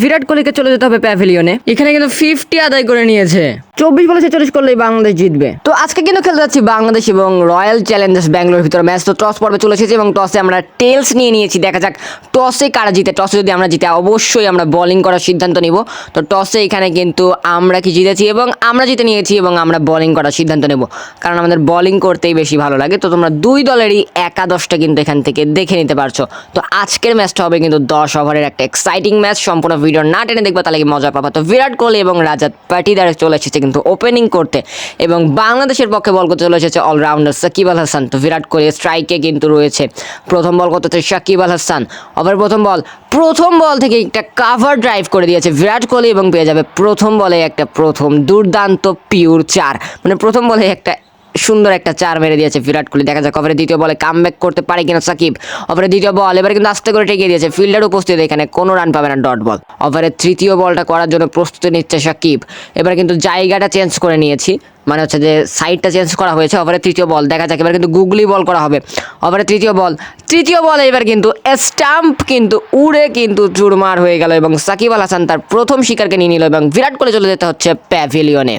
বিরাট কোহলিকে চলে যেতে হবে প্যাভিলিয়নে। এখানে কিন্তু ফিফটি আদায় করে নিয়েছে। চব্বিশ বলে ছেচল্লিশ করলেই বাংলাদেশ জিতবে। তো আজকে কিন্তু খেলতে যাচ্ছি বাংলাদেশ এবং রয়্যাল চ্যালেঞ্জার্স ব্যাঙ্গালোর ভিতরে ম্যাচ। তো টস পর্বে চলে এসেছে এবং টসে আমরা টেলস নিয়ে নিয়েছি। দেখা যাক টসে কারা জিতে টসে যদি আমরা জিতে অবশ্যই আমরা বোলিং করার সিদ্ধান্ত নিব। তো টসে এখানে কিন্তু আমরা কি জিতেছি এবং আমরা জিতে নিয়েছি এবং আমরা বোলিং করার সিদ্ধান্ত নেব। কারণ আমাদের বোলিং করতেই বেশি ভালো লাগে। তো তোমরা দুই দলেরই একাদশটা কিন্তু এখান থেকে দেখে নিতে পারছ। তো আজকের ম্যাচটা হবে কিন্তু দশ ওভারের একটা এক্সাইটিং ম্যাচ। সম্পূর্ণ ভিডিও না টেনে দেখবে, তাহলে কি মজা পাবা? তো বিরাট কোহলি এবং রাজাত পাটিদার চলে এসেছে কিন্তু ওপেনিং করতে এবং বাংলাদেশের পক্ষে বল করতে চলে এসেছে অলরাউন্ডার সাকিব আল হাসান। তো বিরাট কোহলি স্ট্রাইকে কিন্তু রয়েছে। প্রথম বল করতে সাকিব আল হাসান। ওভার প্রথম বল প্রথম বল থেকে একটা কাভার ড্রাইভ করে দিয়েছে বিরাট কোহলি এবং পেয়ে যাবে প্রথম বলে একটা প্রথম দুর্দান্ত পিওর চার। মানে প্রথম বলে একটা সুন্দর একটা চার মেরে দিয়েছে বিরাট কোহলি। দেখা যাক ওভারে দ্বিতীয় বলে কাম করতে পারে কিনা সাকিব। ওভারে দ্বিতীয় বল, এবার কিন্তু আস্তে করে ঠেকিয়ে দিয়েছে। ফিল্ডার উপস্থিত এখানে, কোনো রান পাবে না ডট বল ওভারে তৃতীয় বলটা করার জন্য প্রস্তুতি নিচ্ছে সাকিব। এবার কিন্তু জায়গাটা চেঞ্জ করে নিয়েছি। মানে হচ্ছে যে সাইডটা চেঞ্জ করা হয়েছে ওভারে তৃতীয় বল। দেখা যাক, এবার কিন্তু গুগলি বল করা হবে। ওভারে তৃতীয় বল তৃতীয় বল এবার কিন্তু স্টাম্প কিন্তু উড়ে কিন্তু চুরমার হয়ে গেল এবং সাকিব আল হাসান তার প্রথম শিকারকে নিয়ে নিল এবং বিরাট কোহলি চলে যেতে হচ্ছে প্যাভিলিয়নে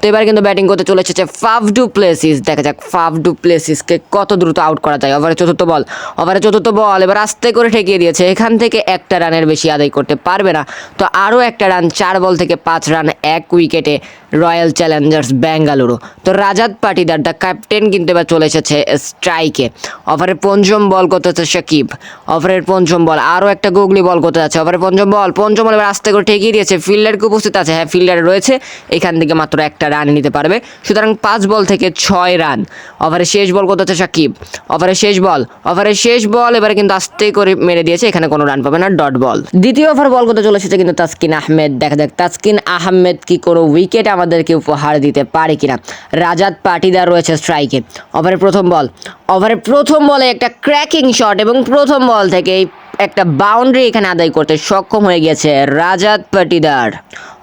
তো এবার কিন্তু ব্যাটিং করতে চলে এসেছে ফাফ ডু প্লেসিস দেখা যাক ফাফ ডু প্লেসিসকে কত দ্রুত আউট করা যায়। ওভারে চতুর্থ বল ওভারে চতুর্থ বল এবার আস্তে করে ঠেকিয়ে দিয়েছে। এখান থেকে একটা রানের বেশি আদায় করতে পারবে না। তো আরও একটা রান চার বল থেকে পাঁচ রান এক উইকেটে রয়্যাল চ্যালেঞ্জার্স ব্যাঙ্গালুরু তো রাজাত পাটিদার দ্য ক্যাপ্টেন কিন্তু এবার চলে এসেছে স্ট্রাইকে ওভারে পঞ্চম বল করতে হচ্ছে সাকিব। ওভারের পঞ্চম বল আরও একটা গুগলি বল করতে যাচ্ছে। ওভারে পঞ্চম বল পঞ্চম বল এবার আস্তে করে ঠেকিয়ে দিয়েছে। ফিল্ডারকে উপস্থিত আছে? হ্যাঁ ফিল্ডার রয়েছে। এখান থেকে মাত্র একটা রান নিতে পারবে। সুতরাং পাঁচ বল থেকে ছয় রান ওভারের শেষ বল করতে হচ্ছে সাকিব? ওভারের শেষ বল। ওভারে শেষ বল এবারে কিন্তু আস্তে করে মেরে দিয়েছে। এখানে কোনো রান পাবে না ডট বল দ্বিতীয় ওভার বল করতে চলে এসেছে কিন্তু তাসকিন আহমেদ। দেখা যাক তাসকিন আহমেদ কি কোনো উইকেট আমাদেরকে উপহার দিতে পারে কিনা। রাজাত পাটিদার রয়েছে স্ট্রাইকে ওভারের প্রথম বল। ওভারের প্রথম বলে একটা ক্র্যাকিং শট এবং প্রথম বল থেকেই একটা বাউন্ডারি এখানে আদায় করতে সক্ষম হয়ে গেছে রাজাত পাটিদার।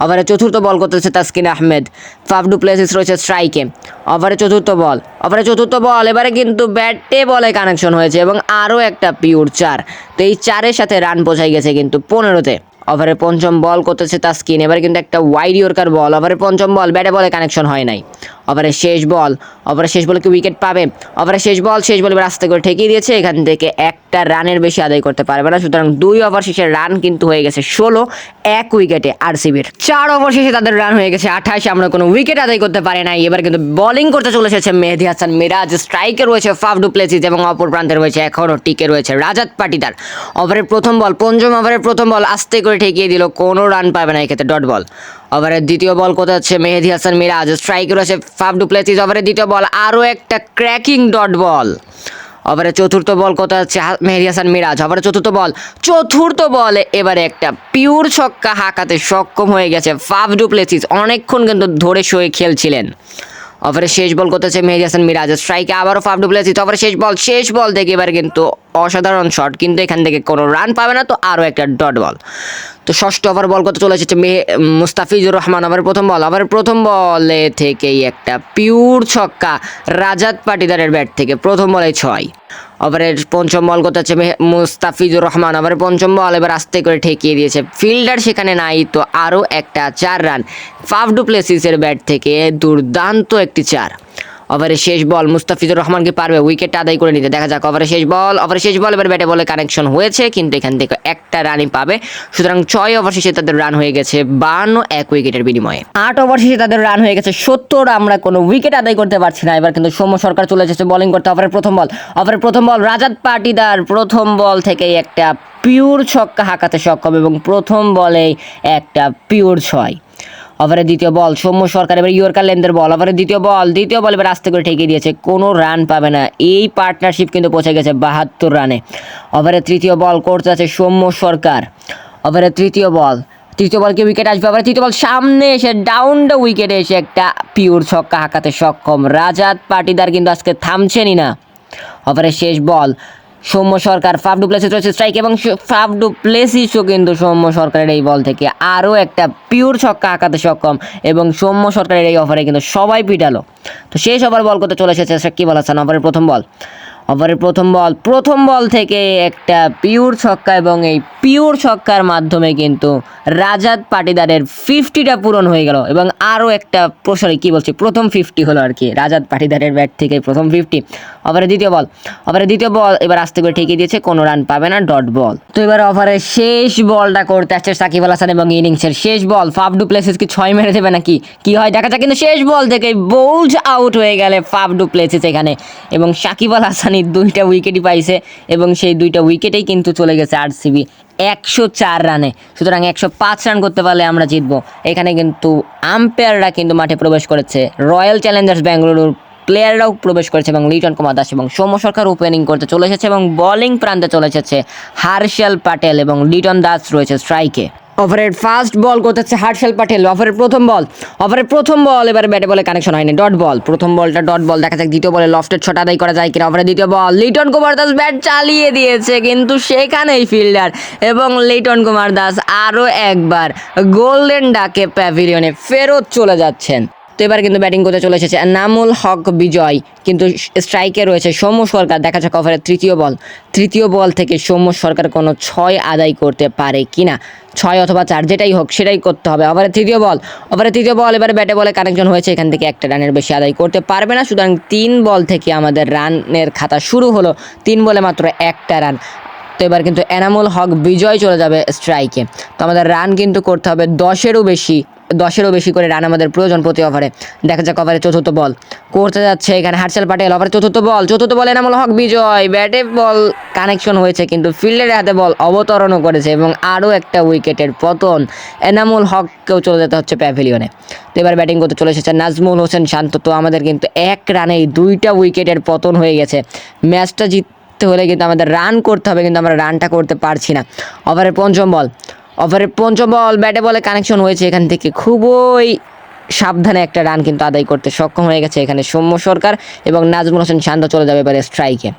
ওভারে চতুর্থ বল করতেছে তাসকিন আহমেদ। ফাফডু প্লেসিস রয়েছে স্ট্রাইকে ওভারে চতুর্থ বল ওভারে চতুর্থ বল এবারে কিন্তু ব্যাটে বলে কানেকশন হয়েছে এবং আরও একটা পিওর চার। তো এই চারের সাথে রান পৌঁছাই গেছে কিন্তু পনেরোতে। ওভারে পঞ্চম বল করতেছে তাস্কিন। এবারে কিন্তু একটা ওয়াইড ইয়র্কার বল ওভারে পঞ্চম বল ব্যাটে বলে কানেকশন হয় নাই। ওভারে শেষ বল ওভারে শেষ বলে কি উইকেট পাবে। ওভারে শেষ বল শেষ বল এবার আস্তে করে ঠেকিয়ে দিয়েছে। এখান থেকে একটা রানের বেশি আদায় করতে পারবে না। সুতরাং দুই ওভার শেষে রান কিন্তু হয়ে গেছে ষোলো, এক উইকেটে আরসিবির। চার ওভার শেষে তাদের রান হয়ে গেছে আঠাশ। আমরা কোনো উইকেট আদায় করতে পারি নাই। এবার কিন্তু বোলিং করতে চলে এসেছে মেহেদি হাসান মিরাজ। স্ট্রাইকে রয়েছে ফাফ ডুপ্লেসিস এবং অপর প্রান্তে রয়েছে এখনও টিকে রয়েছে রাজাত পাটিদার। ওভারের প্রথম বল, পঞ্চম ওভারের প্রথম বল আস্তে করে ঠেকিয়ে দিল। কোনো রান পাবে না এক্ষেত্রে ডট বল ওভারের দ্বিতীয় বল কোথায় হচ্ছে মেহেদি হাসান মিরাজ। স্ট্রাইক রয়েছে ফাফ ডুপ্লেসিস ওভারের দ্বিতীয় বল। আরও একটা ক্র্যাকিং ডট বল ওভারে চতুর্থ বল কোথায় হচ্ছে মেহেদি হাসান মিরাজ। ওভারে চতুর্থ বল। চতুর্থ বলে এবারে একটা পিওর ছক্কা হাঁকাতে সক্ষম হয়ে গেছে ফাফ ডুপ্লেসিস। অনেকক্ষণ কিন্তু ধরে শুয়ে খেলছিলেন। ওভারে শেষ বল করতেছে মেহেদি হাসান মিরাজ। স্ট্রাইকে আবারও ফাফ ডুপ্লেসিস ওভারে শেষ বল শেষ বল থেকে এবার কিন্তু অসাধারণ শট। কিন্তু এখান থেকে কোনো রান পাবে না, তো আরও একটা ডট বল। তো ষষ্ঠ ওভার বল করতে চলে এসেছে মেহে, মুস্তাফিজুর রহমান ওভারের প্রথম বল। আবার প্রথম বলে থেকেই একটা পিউর ছক্কা রাজাত পাটিদারের ব্যাট থেকে প্রথম বলে ছয়। ওভারের পঞ্চম বল করতে মুস্তাফিজুর রহমান। ওভারের পঞ্চম বল এবার আস্তে করে ঠেকিয়ে দিয়েছে। ফিল্ডার সেখানে নাই তো আরও একটা চার রান। ফাফ ডুপ্লেসিসের ব্যাট থেকে দুর্দান্ত একটি চার। ওভারে শেষ বল মুস্তাফিজুর রহমানকে পারবে উইকেট আদায় করে নিতে। দেখা যাক ওভারে শেষ বল ওভারে শেষ বল এবার ব্যাটে বলে কানেকশন হয়েছে, কিন্তু এখান থেকে একটা রানই পাবে। সুতরাং ছয় ওভার শেষে তাদের রান হয়ে গেছে বান্ন, এক উইকেটের বিনিময়ে। আট ওভার শেষে তাদের রান হয়ে গেছে সত্তর, আমরা কোনো উইকেট আদায় করতে পারছি না। এবার কিন্তু সৌম্য সরকার চলে এসেছে বোলিং করতে ওভারের প্রথম বল ওভারের প্রথম বল রাজাত পাটিদার প্রথম বল থেকেই একটা পিওর ছক্কা হাঁকাতে সক্ষম এবং প্রথম বলেই একটা পিওর ছয়। ওভারে দ্বিতীয় বল, সৌম্য সরকার এবার ইয়র্কার লেন্দের বল ওভারে দ্বিতীয় বল দ্বিতীয় বল এবার আস্তে করে ঠেকিয়ে দিয়েছে, কোনো রান পাবে না। এই পার্টনারশিপ কিন্তু পৌঁছে গেছে বাহাত্তর রানে। ওভারে তৃতীয় বল করতে আছে সৌম্য সরকার। ওভারে তৃতীয় বল তৃতীয় বল কি উইকেট আসবে? আবার তৃতীয় বল সামনে এসে ডাউন দ্য উইকেটে এসে একটা পিওর ছক্কা হাঁকাতে সক্ষম। রাজাত পাটিদার কিন্তু আজকে থামছেনই না। ওভারে শেষ ball Soumya Sarkar, Faf du Plessis রয়েছে স্ট্রাইক এবং ফাফ ডুপ্লেসিসও কিন্তু সৌম্য সরকারের এই বল থেকে আরও একটা পিওর ছক্কা আঁকাতে সক্ষম এবং সৌম্য সরকারের এই অফারে কিন্তু সবাই পিটালো। তো শেষ ওভার বল করতে চলে এসেছে সাকিব আল হাসান? ওভারের প্রথম বল। ওভারের প্রথম বল। প্রথম বল থেকে একটা পিওর ছক্কা এবং এই পিওর ছক্কার মাধ্যমে কিন্তু রাজাদ পাটিদারের ফিফটিটা পূরণ হয়ে গেল এবং আরও একটা সরি কী বলছি, প্রথম ফিফটি হলো আর কি, রাজাদ পাটিদারের ব্যাট থেকে প্রথম ফিফটি ওভারের দ্বিতীয় বল, ওভারের দ্বিতীয় বল এবার আস্তে করে ঠেকিয়ে দিয়েছে, কোনো রান পাবে না ডট বল তো এবার ওভারের শেষ বলটা করতে আসছে সাকিব আল হাসান এবং ইনিংসের শেষ বল। ফাফ ডু প্লেসিস কি ছয় মেরে দেবে নাকি? কি হয় দেখা যাক, কিন্তু শেষ বল থেকে বোল্ড আউট হয়ে গেলে ফাফ ডু প্লেসিস এখানে এবং সাকিব আল হাসানি দুইটা উইকেটই পাইছে এবং সেই দুইটা উইকেটেই কিন্তু চলে গেছে আরসিবি একশো চার রানে। সুতরাং একশো পাঁচ রান করতে পারলে আমরা জিতবো। এখানে কিন্তু আম্পায়াররা কিন্তু মাঠে প্রবেশ করেছে। রয়্যাল চ্যালেঞ্জার্স ব্যাঙ্গালুরুর প্লেয়াররাও প্রবেশ করেছে এবং লিটন কুমার দাস এবং সৌম্য সরকার ওপেনিং করতে চলে এসেছে এবং বোলিং প্রান্তে চলে এসেছে হার্ষাল প্যাটেল এবং লিটন দাস রয়েছে স্ট্রাইকে ওভারের ফার্স্ট বল করতেছে হার্ষাল প্যাটেল ওভারের প্রথম বল। ওভারের প্রথম বল, এবারে ব্যাটে বলে কানেকশন হয়নি, ডট বল। প্রথম বলটা ডট বল, দেখা যাক দ্বিতীয় বলে লফটেড ছটা আদায় করা যায় কিনা। ওভারের দ্বিতীয় বল, লিটন কুমার দাস ব্যাট চালিয়ে দিয়েছে, কিন্তু সেখানেই ফিল্ডার এবং লিটন কুমার দাস আরও একবার গোল্ডেন ডাকে প্যাভিলিয়নে ফেরত চলে যাচ্ছেন। তো এবার কিন্তু ব্যাটিং করতে চলে এসেছে নামুল হক বিজয়, কিন্তু স্ট্রাইকে রয়েছে সৌম্য সরকার। দেখা যাক ওভারের তৃতীয় বল তৃতীয় বল থেকে সৌম্য সরকার কোনো ছয় আদায় করতে পারে কিনা। ছয় অথবা চার, যেটাই হোক, সেটাই করতে হবে। ওভারের তৃতীয় বল ওভারের তৃতীয় বল, এবারে ব্যাটে বলে কানেকশন হয়েছে, এখান থেকে একটা রানের বেশি আদায় করতে পারবে না। সুতরাং তিন বল থেকে আমাদের রানের খাতা শুরু হলো, তিন বলে মাত্র একটা রান। তো এবার কিন্তু এনামুল হক বিজয় চলে যাবে স্ট্রাইকে তো আমাদের রান কিন্তু করতে হবে দশেরও বেশি দশেরও বেশি করে রান আমাদের প্রয়োজন প্রতি ওভারে দেখা যাক ওভারে চতুর্থ বল করতে যাচ্ছে এখানে হার্ষাল পাটেল ওভারে চতুর্থ বল চতুর্থ বল এনামুল হক বিজয়। ব্যাটে বল কানেকশন হয়েছে, কিন্তু ফিল্ডের হাতে বল অবতরণও করেছে এবং আরও একটা উইকেটের পতন। এনামুল হককেও চলে যেতে হচ্ছে প্যাভিলিয়নে তো এবার ব্যাটিং করতে চলে এসেছে নাজমুল হোসেন শান্ত। তো আমাদের কিন্তু এক রানেই দুইটা উইকেটের পতন হয়ে গেছে। ম্যাচটা জিত জিততে হলে কিন্তু আমাদের রান করতে হবে, কিন্তু আমরা রানটা করতে পারছি না। ওভারের পঞ্চম বল ওভারের পঞ্চম বল, ব্যাটে বলে কানেকশন হয়েছে এখান থেকে। খুবই সাবধানে একটা রান কিন্তু আদায় করতে সক্ষম হয়ে গেছে এখানে সৌম্য সরকার এবং নাজমুল হোসেন শান্ত চলে যাবে এবারে স্ট্রাইকে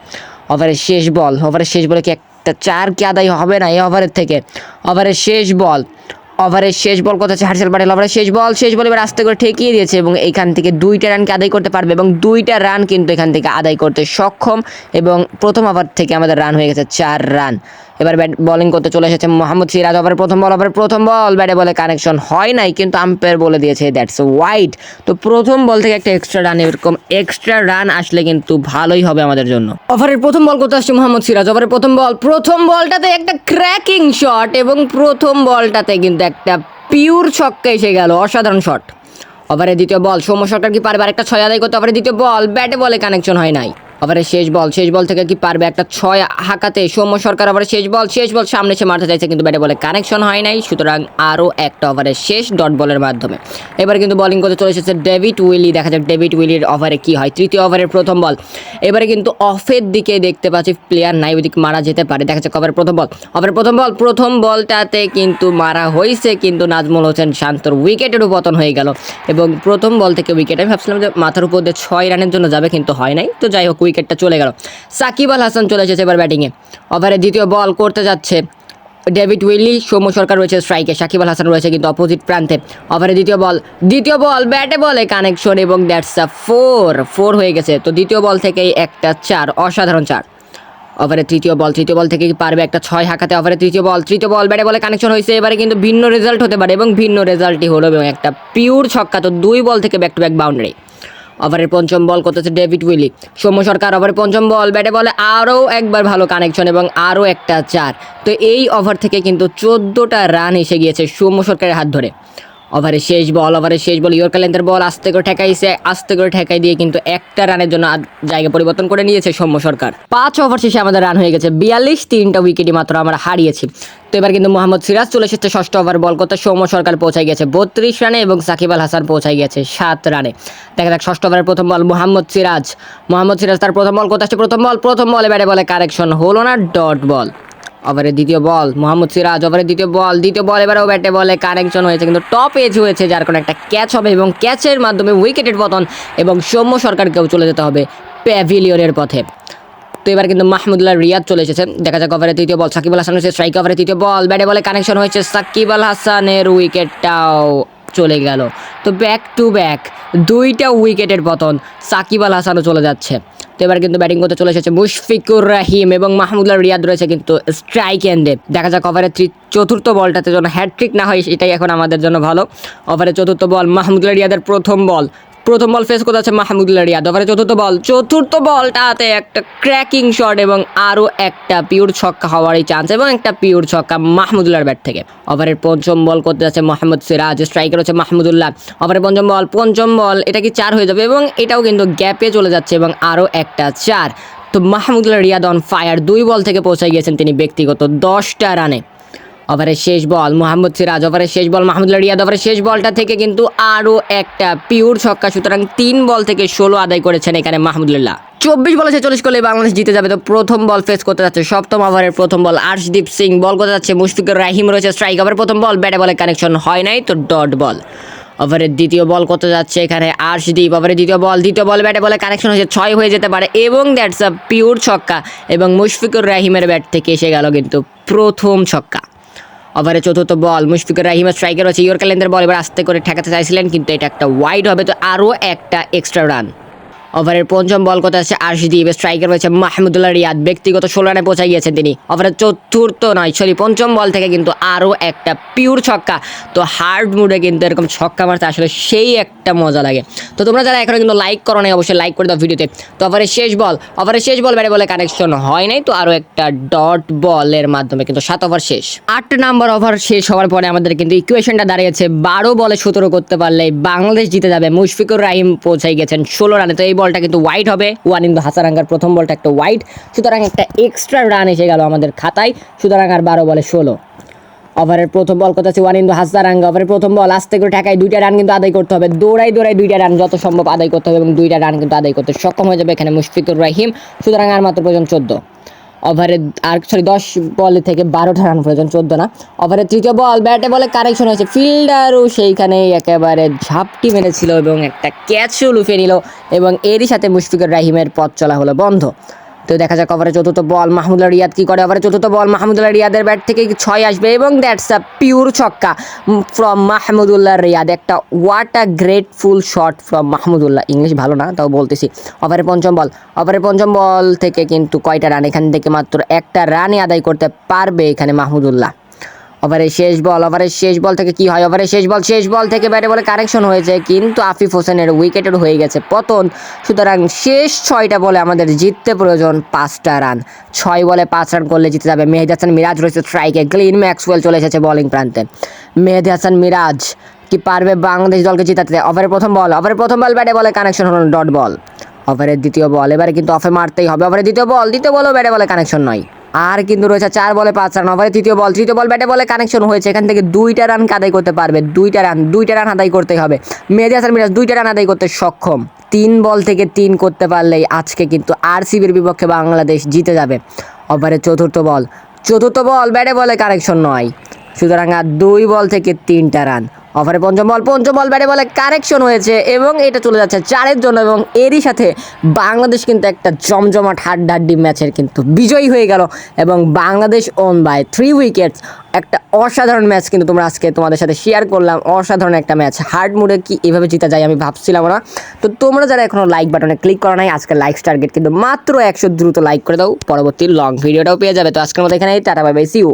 ওভারের শেষ বল ওভারের শেষ বলে কি একটা চার কি আদায় হবে না এই ওভারের থেকে? ওভারের শেষ বল ওভারের শেষ বল কথা হচ্ছে হার্ষেল প্যাটেল ওভারের শেষ বল শেষ বল এবার আস্তে করে ঠেকিয়ে দিয়েছে এবং এখান থেকে দুইটা রানকে আদায় করতে পারবে এবং দুইটা রান কিন্তু এখান থেকে আদায় করতে সক্ষম এবং প্রথম ওভার থেকে আমাদের রান হয়ে গেছে চার রান এবার ব্যাট বোলিং করতে চলে এসেছে মোহাম্মদ সিরাজ। ওভারের প্রথম বল ওভারের প্রথম বল ব্যাটে বলে কানেকশন হয় নাই, কিন্তু আম্পায়ার বলে দিয়েছে দ্যাটস ওয়াইড তো প্রথম বল থেকে একটা এক্সট্রা রান এরকম এক্সট্রা রান আসলে কিন্তু ভালোই হবে আমাদের জন্য। ওভারের প্রথম বল করতে আসছে মোহাম্মদ সিরাজ। ওভারের প্রথম বল প্রথম বলটাতে একটা ক্র্যাকিং শট এবং প্রথম বলটাতে কিন্তু একটা পিওর ছক্কা এসে গেল, অসাধারণ শট ওভারে দ্বিতীয় বল সৌম্য সরকার কি পারবে একটা ছয় আদায় করতে, ওভারে দ্বিতীয় বল ব্যাটে বলে কানেকশন হয় নাই। ওভারে শেষ বল শেষ বল থেকে কি পারবে? একটা ছয় হাঁকাতে সৌম্য সরকার ওভারে শেষ বল শেষ বল সামনে সে মারতে চাইছে, কিন্তু ব্যাটে বলে কানেকশন হয় নাই, সুতরাং আরও একটা ওভারে শেষ ডট বলের মাধ্যমে। এবার কিন্তু বলিং করতে চলে এসেছে ডেভিড উইলি, দেখা যাক ডেভিড উইলির ওভারে কি হয়, তৃতীয় ওভারের প্রথম বল এবারে কিন্তু অফের দিকে দেখতে পাচ্ছি প্লেয়ার নাই, ওদিক মারা যেতে পারে, দেখা যাক ওভারের প্রথম বল ওভারের প্রথম বল প্রথম বলটাতে কিন্তু মারা হয়েছে কিন্তু নাজমুল হোসেন শান্তর উইকেটেরও পতন হয়ে গেল। এবং প্রথম বল থেকে উইকেট আমি ভাবছিলাম যে মাথার উপর দিয়ে ছয় রানের জন্য যাবে, কিন্তু হয় নাই। তো যাই হোক উইকেটটা চলে গেল। সাকিব আল হাসান চলে এসেছে এবার ব্যাটিংয়ে ওভারে দ্বিতীয় বল করতে যাচ্ছে ডেভিড উইলি সৌম্য সরকার রয়েছে স্ট্রাইকে সাকিব আল হাসান রয়েছে কিন্তু অপোজিট প্রান্তে। ওভারে দ্বিতীয় বল দ্বিতীয় বল ব্যাটে বলে কানেকশন এবং দ্যাটস আ ফোর ফোর হয়ে গেছে। তো দ্বিতীয় বল থেকেই একটা চার, অসাধারণ চার। ওভারে তৃতীয় বল তৃতীয় বল থেকে পারবে একটা ছয় হাঁকাতে। ওভারে তৃতীয় বল তৃতীয় বল ব্যাটে বলে কানেকশন হয়েছে। এবারে কিন্তু ভিন্ন রেজাল্ট হতে পারে এবং ভিন্ন রেজাল্টই হলো এবং একটা পিওর ছক্কা। তো দুই বল থেকে ব্যাক টু ব্যাক বাউন্ডারি ওভারের পঞ্চম বল করতেছে ডেভিড উইলি। সৌম্য সরকার ওভারের পঞ্চম বল, ব্যাটে বলে আরও একবার ভালো কানেকশন এবং আরও একটা চার। তো এই ওভার থেকে কিন্তু চোদ্দোটা রান এসে গিয়েছে সৌম্য সরকারের হাত ধরে। ওভারে শেষ বল, ওভারে শেষ বল লেন্থের বল আস্তে করে ঠেকাইছে, আস্তে করে ঠেকাই দিয়ে কিন্তু একটা রানের জন্য জায়গা পরিবর্তন করে নিয়েছে সৌম্য সরকার। পাঁচ ওভার শেষে আমাদের রান হয়ে গেছে বিয়াল্লিশ, তিনটা উইকেটই মাত্র আমরা হারিয়েছি। তো এবার কিন্তু মোহাম্মদ সিরাজ চলে এসেছে ষষ্ঠ ওভার বল করতে। সৌম্য সরকার পৌঁছায় গেছে বত্রিশ রানে এবং সাকিব আল হাসান পৌঁছায় গেছে সাত রানে। দেখা যাক ষষ্ঠ ওভারের প্রথম বল মোহাম্মদ সিরাজ। মোহাম্মদ সিরাজ তার প্রথম বল করতে প্রথম বল, প্রথম বলে ব্যাটে বলে কারেকশন হলো না ডট বল ওভারের দ্বিতীয় বল, মোহাম্মদ সিরাজ ওভারের দ্বিতীয় বল দ্বিতীয় বল, এবারেও ব্যাটে বলে কানেকশন হয়েছে, কিন্তু টপ এজ হয়েছে যার কোনো একটা ক্যাচ হবে এবং ক্যাচের মাধ্যমে উইকেটের পতন এবং সৌম্য সরকারকেও চলে যেতে হবে প্যাভিলিয়নের পথে। তো এবার কিন্তু মাহমুদুল্লাহ রিয়াদ চলে এসেছে, দেখা যাক ওভারে তৃতীয় বল, সাকিব আল হাসান হয়েছে স্ট্রাইক ওভারে তৃতীয় বল, ব্যাটে বলে কানেকশন হয়েছে, সাকিব আল হাসানের উইকেটটাও চলে গেল। তো ব্যাক টু ব্যাক দুইটা উইকেটের পতন, সাকিব আল হাসানও চলে যাচ্ছে। তো এবার কিন্তু ব্যাটিং করতে চলে এসেছে মুশফিকুর রাহিম এবং মাহমুদুল্লাহ রিয়াদ রয়েছে কিন্তু স্ট্রাইক এন্ডে দেখা যাক ওভারের থ্রি চতুর্থ বলটাতে যেন হ্যাট্রিক না হয় এটাই এখন আমাদের জন্য ভালো। ওভারের চতুর্থ বল মাহমুদুল্লাহ রিয়াদের প্রথম বল। প্রথম বল ফেস করতে আছে? মাহমুদুল্লাহ রিয়াদ। ওভারে চতুর্থ বল। চতুর্থ বলটাতে একটা ক্র্যাকিং শট এবং আরও একটা পিওর ছক্কা হওয়ারই চান্স এবং একটা পিওর ছক্কা মাহমুদুল্লাহর ব্যাট থেকে। ওভারের পঞ্চম বল করতে যাচ্ছে মোহাম্মদ সিরাজ। স্ট্রাইকার হচ্ছে মাহমুদুল্লাহ। ওভারের পঞ্চম বল। পঞ্চম বল, এটা কি চার হয়ে যাবে? এবং এটাও কিন্তু গ্যাপে চলে যাচ্ছে এবং আরও একটা চার। তো মাহমুদুল্লাহ রিয়াদ অন ফায়ার দুই বল থেকে পৌঁছে গিয়েছেন তিনি ব্যক্তিগত দশটা রানে ওভারের শেষ বল, মোহাম্মদ সিরাজ ওভারের শেষ বল মাহমুদুল্লাহ রিয়াদ ওভারের শেষ বলটা থেকে কিন্তু আরও একটা পিওর ছক্কা, সুতরাং তিন বল থেকে ষোলো আদায় করেছেন এখানে মাহমুদুল্লাহ। চব্বিশ বলে ছেচল্লিশ করলে বাংলাদেশ জিতে যাবে, তো প্রথম বল ফেস করতে যাচ্ছে সপ্তম ওভারের প্রথম বল আর্শদীপ সিং, বল করতে যাচ্ছে মুশফিকুর রাহিম, রয়েছে স্ট্রাইক ওভারের প্রথম বল, ব্যাটে বলে কানেকশন হয় নাই, তো ডট বল ওভারের দ্বিতীয় বল করতে যাচ্ছে এখানে আর্শদীপ, ওভারের দ্বিতীয় বল দ্বিতীয় বল, ব্যাটে বলে কানেকশন হয়েছে, ছয় হয়ে যেতে পারে, এবং দ্যাটস আ পিওর ছক্কা, এবং মুশফিকুর রাহিমের ব্যাট থেকে এসে গেল কিন্তু প্রথম ছক্কা। ওভারে চতুর্থ বল, মুশফিকুর রাহিমের স্ট্রাইকার হচ্ছে ইয়র ক্যালেন্ডার বল এবার আসতে করে ঠেকাতে চাইছিলেন, কিন্তু এটা একটা ওয়াইড হবে, তো আরও একটা এক্সট্রা রান ওভারের পঞ্চম বল করতে আসছে আর্শদীপ স্ট্রাইকার রয়েছে মাহমুদুল্লাহ রিয়াদ। ব্যক্তিগত ষোলো রানে পৌঁছে গিয়েছেন তিনি। ওভারের চতুর্থ নয়, সরি, পঞ্চম বল থেকে কিন্তু আরও একটা পিওর ছক্কা। তো হার্ড মুডে কিন্তু এরকম ছক্কা মারতে আসলে সেই একটা মজা লাগে। তো তোমরা যারা এখনও কিন্তু লাইক করো নাই, অবশ্যই লাইক করে দাও ভিডিওতে তো। ওভারের শেষ বল, ওভারের শেষ বল ব্যাটে বলে কানেকশন হয় নাই, তো আরও একটা ডট বলের মাধ্যমে কিন্তু সাত ওভার শেষ। আট নাম্বার ওভার শেষ হওয়ার পরে আমাদের কিন্তু ইকুয়েশনটা দাঁড়িয়েছে, বারো বলে সতেরো করতে পারলে বাংলাদেশ জিতে যাবে। মুশফিকুর রাহিম পৌঁছে গেছেন ষোলো রানে। তো এই বলটা কিন্তু ওয়াইড হবে। ওয়ান ইন্দু হাসারাঙ্গার প্রথম বলটা একটা ওয়াইড সুতরাং একটা এক্সট্রা রান এসে গেল আমাদের খাতায়। সুতরাং আর বারো বলে ষোলো। ওভারের প্রথম বল কথা আছে? ওয়ান ইন্দু হাসারাঙ্গা। ওভারের প্রথম বল আস্তে করে ঠেকায়। দুইটা রান কিন্তু আদায় করতে হবে। দৌড়াই দৌড়াই দুইটা রান যত সম্ভব আদায় করতে হবে এবং দুইটা রান কিন্তু আদায় করতে সক্ষম হয়ে যাবে এখানে মুশফিকুর রাহিম। সুতরাং আর মাত্র প্রয়োজন চোদ্দ। ওভারে আর সরি দশ বলে থেকে বারোটা রান প্রয়োজন চোদ্দ না। ওভারে তৃতীয় বল ব্যাটে বলে কারেকশন হয়েছে। ফিল্ডারও সেইখানে একেবারে ঝাপটি মেরেছিল এবং একটা ক্যাচও লুফে নিল এবং এরই সাথে মুশফিকুর রাহিমের পথ চলা হলো বন্ধ। তো দেখা যাক ওভারে চতুর্থ বল মাহমুদুল্লাহ রিয়াদ কি করে? ওভারে চতুর্থ বল মাহমুদুল্লাহ রিয়াদের ব্যাট থেকে ছয় আসবে এবং that's a pure chhakka from Mahmudullah Riyad. একটা what a grateful shot from Mahmudullah English ভালো না, তাও বলতেছি। ওভারে পঞ্চম বল। ওভারে পঞ্চম বল থেকে কিন্তু কয়টা রান এখান থেকে মাত্র একটা রানই আদায় করতে পারবে এখানে মাহমুদুল্লাহ। ওভারের শেষ বল ওভারের শেষ বল থেকে কি হয়? ওভারের শেষ বল শেষ বল থেকে ব্যাটে বলে কারেকশন হয়েছে কিন্তু আফিফ হোসেনের উইকেটের হয়ে গেছে পতন। সুতরাং শেষ ছয়টা বলে আমাদের জিততে প্রয়োজন পাঁচটা রান ছয় বলে পাঁচ রান করলে জিতে যাবে মেহেদি হাসান মিরাজ, রয়েছে স্ট্রাইকে গ্লিন ম্যাক্সওয়েল চলে এসেছে বোলিং প্রান্তে। মেহেদি হাসান মিরাজ কি পারবে বাংলাদেশ দলকে জিতাতে? ওভারের প্রথম বল ওভারের প্রথম বল, ব্যাটে বলে কানেকশন হলো ডট বল ওভারের দ্বিতীয় বল, এবারে কিন্তু অফে মারতেই হবে। ওভারের দ্বিতীয় বল, দ্বিতীয় বলও ব্যাটে বলে কানেকশন নয়। আর কিন্তু রয়েছে চার বলে পাঁচ রান ওভারে তৃতীয় বল তৃতীয় বল ব্যাটে বলে কানেকশন হয়েছে। এখান থেকে দুইটা রান আদায় করতে পারবে? দুইটা রান দুইটা রান আদায় করতে হবে। মেহেদি আর মিরাজ, দুইটা রান আদায় করতে সক্ষম। তিন বল থেকে তিন করতে পারলেই আজকে কিন্তু আরসিবির বিপক্ষে বাংলাদেশ জিতে যাবে। ওভারে চতুর্থ বল চতুর্থ বল ব্যাটে বলে কানেকশন নয়। সুতরাং আর দুই বল থেকে তিনটা রান। ওভারে পঞ্চম বল পঞ্চম বল ব্যাটে বলে কারেকশন হয়েছে এবং এটা চলে যাচ্ছে চারের জন্য এবং এরই সাথে বাংলাদেশ কিন্তু একটা জমজমাট হাড্ডাহাড্ডি ম্যাচের কিন্তু বিজয়ী হয়ে গেল এবং Bangladesh won by three wickets একটা অসাধারণ ম্যাচ কিন্তু তোমরা আজকে তোমাদের সাথে শেয়ার করলাম। অসাধারণ একটা ম্যাচ। হার্ড মুডে কি এভাবে জিতা যায় আমি ভাবছিলাম না। তো তোমরা যারা এখনও লাইক বাটনে ক্লিক করা নাই, আজকে লাইক টার্গেট কিন্তু মাত্র একশো দ্রুত লাইক করে দাও। পরবর্তী লং ভিডিওটাও পেয়ে যাবে। তো আজকের মতো এখানেই, টাটা বাই বাই সিউ